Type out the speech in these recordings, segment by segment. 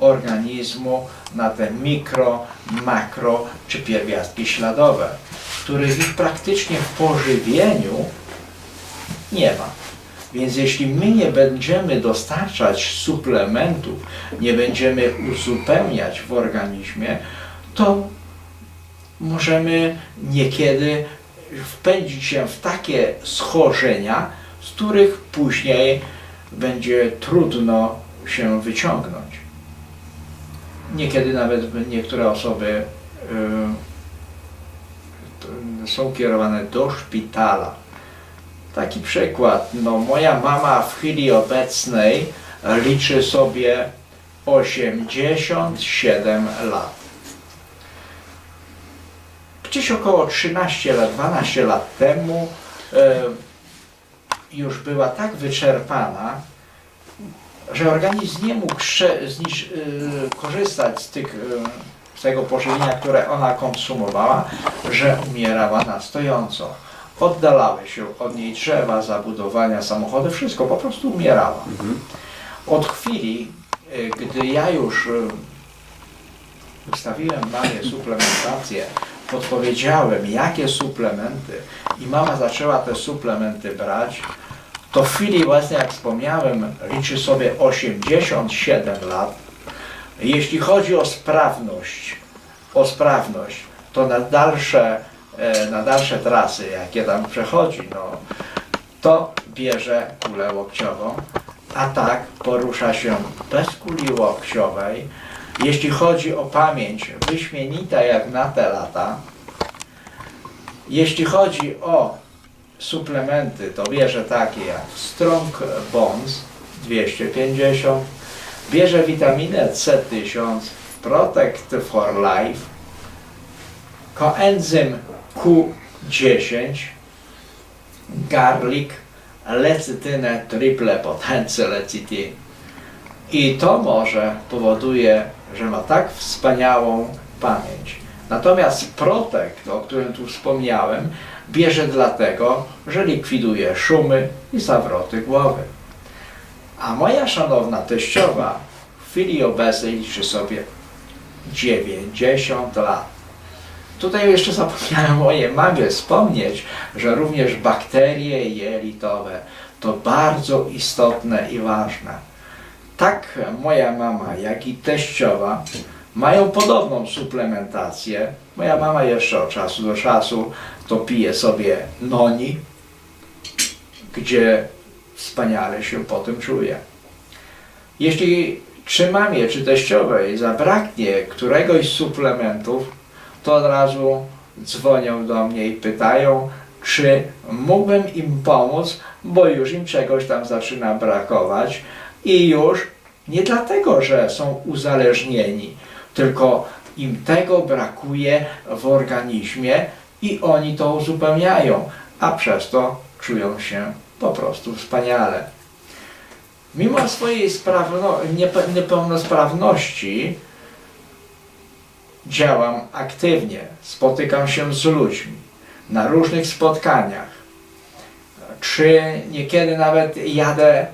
organizmu na te mikro, makro czy pierwiastki śladowe, których ich praktycznie w pożywieniu nie ma. Więc jeśli my nie będziemy dostarczać suplementów, nie będziemy uzupełniać w organizmie, to możemy niekiedy wpędzić się w takie schorzenia, z których później będzie trudno się wyciągnąć. Niekiedy nawet niektóre osoby y, są kierowane do szpitala. Taki przykład, no moja mama w chwili obecnej liczy sobie 87 lat. Gdzieś około 13 lat, 12 lat temu e, już była tak wyczerpana, że organizm nie mógł znisz, y, korzystać z, tych, y, z tego pożywienia, które ona konsumowała, że umierała na stojąco. Oddalały się od niej drzewa, zabudowania, samochody, wszystko, po prostu umierała. Od chwili, y, gdy ja już wystawiłem mamie suplementację, podpowiedziałem, jakie suplementy i mama zaczęła te suplementy brać, to w chwili jak wspomniałem, liczy sobie 87 lat. Jeśli chodzi o sprawność, o sprawność, to na dalsze, e, na dalsze trasy, jakie tam przechodzi, no, to bierze kulę łokciową, a tak porusza się bez kuli łokciowej. Jeśli chodzi o pamięć, wyśmienita jak na te lata. Jeśli chodzi o suplementy, to bierze takie jak Strong Bones 250, bierze witaminę C1000, Protect for Life, coenzym Q10, garlic, lecytynę, triple potencję lecitin. I to może powoduje, że ma tak wspaniałą pamięć. Natomiast Protect, o którym tu wspomniałem, bierze dlatego, że likwiduje szumy i zawroty głowy. A moja szanowna teściowa w chwili obecnej liczy sobie 90 lat. Tutaj jeszcze zapomniałem mojej mamie wspomnieć, że również bakterie jelitowe to bardzo istotne i ważne. Tak moja mama, jak i teściowa mają podobną suplementację. Moja mama jeszcze od czasu do czasu to pije sobie noni, gdzie wspaniale się po tym czuje. Jeśli czy mamie, czy teściowej zabraknie któregoś z suplementów, to od razu dzwonią do mnie i pytają, czy mógłbym im pomóc, bo już im czegoś tam zaczyna brakować i już nie dlatego, że są uzależnieni, tylko im tego brakuje w organizmie i oni to uzupełniają, a przez to czują się po prostu wspaniale. Mimo swojej sprawno, niepe- niepełnosprawności działam aktywnie, spotykam się z ludźmi na różnych spotkaniach, czy niekiedy nawet jadę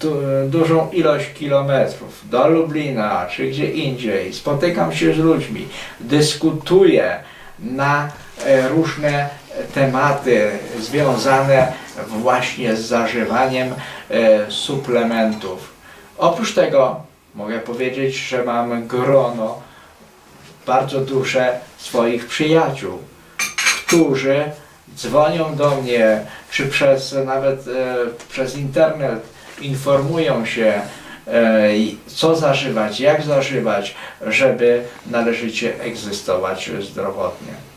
du, dużą ilość kilometrów do Lublina czy gdzie indziej, spotykam się z ludźmi, dyskutuję na e, różne tematy związane właśnie z zażywaniem e, suplementów. Oprócz tego mogę powiedzieć, że mam grono bardzo duże swoich przyjaciół, którzy dzwonią do mnie, czy przez nawet e, przez internet informują się, e, co zażywać, jak zażywać, żeby należycie egzystować zdrowotnie.